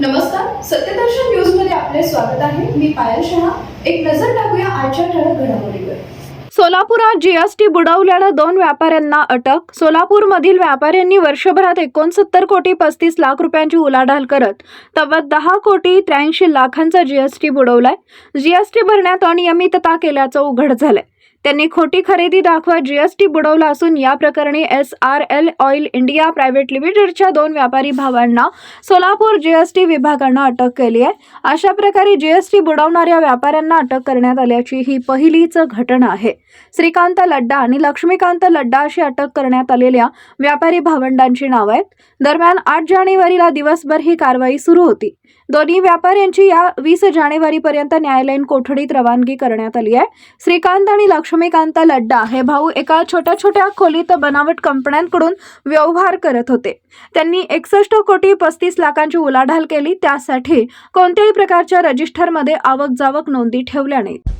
नमस्कार सत्यदर्शन न्यूजमध्ये आपले स्वागत आहे. मी पायल शहा. एक नजर टाकूया आजच्या ठळक घडामोडीवर. सोलापुरात जीएसटी बुडवल्यानं दोन व्यापाऱ्यांना अटक सोलापूरमधील व्यापाऱ्यांनी वर्षभरात एकोणसत्तर कोटी पस्तीस लाख रुपयांची उलाढाल करत तब्बल दहा कोटी त्र्याऐंशी लाखांचा जीएसटी बुडवलाय. जीएसटी भरण्यात अनियमितता केल्याचं उघड झालंय. त्यांनी खोटी खरेदी दाखवा जीएसटी बुडवला असून या प्रकरणी S R L oil India private लिमिटेडच्या दोन व्यापारी भावांना सोलापूर जीएसटी विभागानं अटक केली आहे. अशा प्रकारे जीएसटी बुडवणाऱ्या व्यापाऱ्यांना अटक करण्यात आल्याची ही पहिलीच घटना आहे. श्रीकांत लड्डा आणि लक्ष्मीकांत लड्डा अशी अटक करण्यात आलेल्या व्यापारी भावंडांची नावं आहेत. दरम्यान आठ जानेवारीला दिवसभर ही कारवाई सुरू होती. दोन्ही व्यापाऱ्यांची या वीस जानेवारीपर्यंत न्यायालयीन कोठडीत रवानगी करण्यात आली आहे. श्रीकांत आणि लक्ष्मीकांत लड्डा हे भाऊ एका छोट्या छोट्या खोलीत बनावट कंपन्यांकडून व्यवहार करत होते. त्यांनी एकसष्ट कोटी पस्तीस लाखांची उलाढाल केली त्यासाठी कोणत्याही प्रकारच्या रजिस्टरमध्ये आवक जावक नोंदी ठेवल्या नाहीत.